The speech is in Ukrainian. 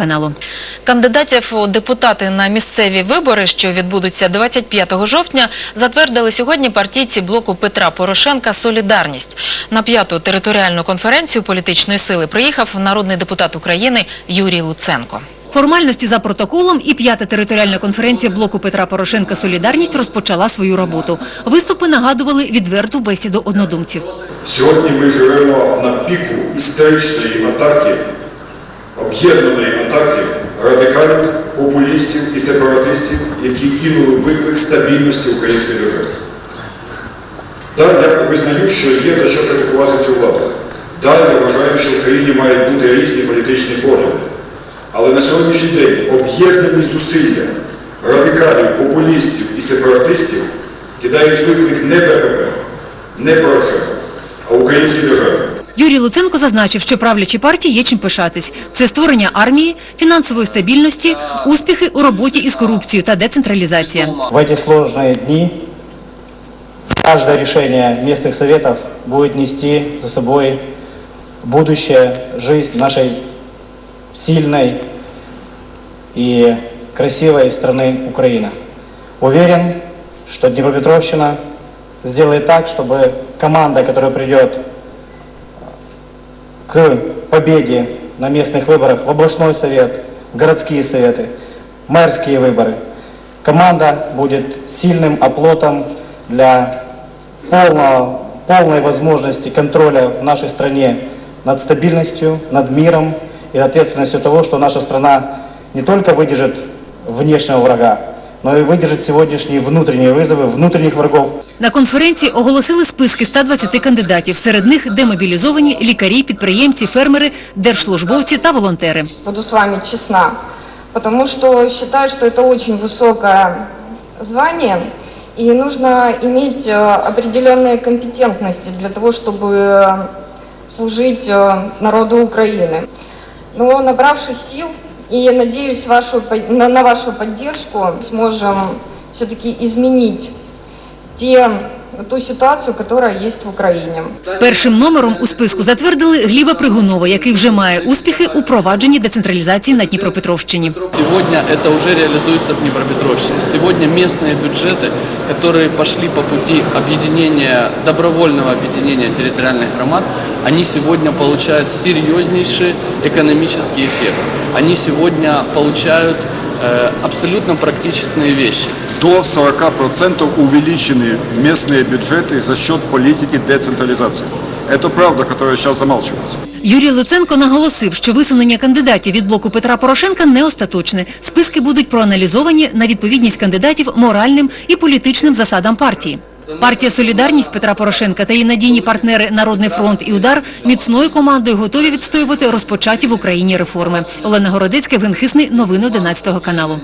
каналу. Кандидатів у депутати на місцеві вибори, що відбудуться 25 жовтня, затвердили сьогодні партійці блоку Петра Порошенка «Солідарність». На п'яту територіальну конференцію політичної сили приїхав народний депутат України Юрій Луценко. Формальності за протоколом і п'ята територіальна конференція блоку Петра Порошенка «Солідарність» розпочала свою роботу. Виступи нагадували відверту бесіду однодумців. Сьогодні ми живемо на піку історичної атаки, об'єднаної атаки радикалів, популістів і сепаратистів, які кинули виклик стабільності української держави. Так, я визнаю, що є за що критикувати цю владу. Далі я вважаю, що в країні мають бути різні політичні погляди. Але на сьогоднішній день об'єднані зусилля радикалів, популістів і сепаратистів кидають виклик не БПП, не Порошенко, а українській державі. Юрій Луценко зазначив, що правлячі партії є чим пишатись. Це створення армії, фінансової стабільності, успіхи у роботі із корупцією та децентралізація. В эти сложные дни каждое решение местных советов будет нести за собой будущее, жизнь нашей сильной и красивой страны Украина. Уверен, что Днепропетровщина сделает так, чтобы команда, которая придет к победе на местных выборах в областной совет, городские советы, мэрские выборы. Команда будет сильным оплотом для полного, полной возможности контроля в нашей стране над стабильностью, над миром и ответственностью того, что наша страна не только выдержит внешнего врага, но и выдержит сегодняшние внутренние вызовы внутренних врагов На конференції оголосили списки 120 кандидатів. Серед них демобілізовані лікарі, підприємці, фермери, держслужбовці та волонтери. буду с вами честна, потому что считаю, что это очень высокое звание, и нужно иметь э, определенные компетентности для того, чтобы э, служить э, народу Украины. Но набравшись сил и надеюсь вашу, на, на вашу поддержку, сможем все-таки изменить те, ту ситуацию, которая есть в Украине. Першим номером у списку затвердили Гліба Пригунова, який вже має успіхи у провадженні децентралізації на Дніпропетровщині. Сегодня это уже реализуется в Днепропетровщине. Сегодня местные бюджеты, которые пошли по пути объединения, добровольного объединения территориальных громад, они сегодня получают серьезнейший экономический эффект. Они сегодня получают э, абсолютно практичные вещи. До 40% увеличены местные бюджеты за счет политики децентрализации. Это правда, которая сейчас замалчивается. Юрій Луценко наголосив, що висунення кандидатів від блоку Петра Порошенка не остаточне. Списки будуть проаналізовані на відповідність кандидатів моральним і політичним засадам партії. Партія «Солідарність» Петра Порошенка та її надійні партнери «Народний фронт» і «Удар» міцною командою готові відстоювати розпочаті в Україні реформи. Олена Городецька, Євген Хисний. Новини 11 каналу.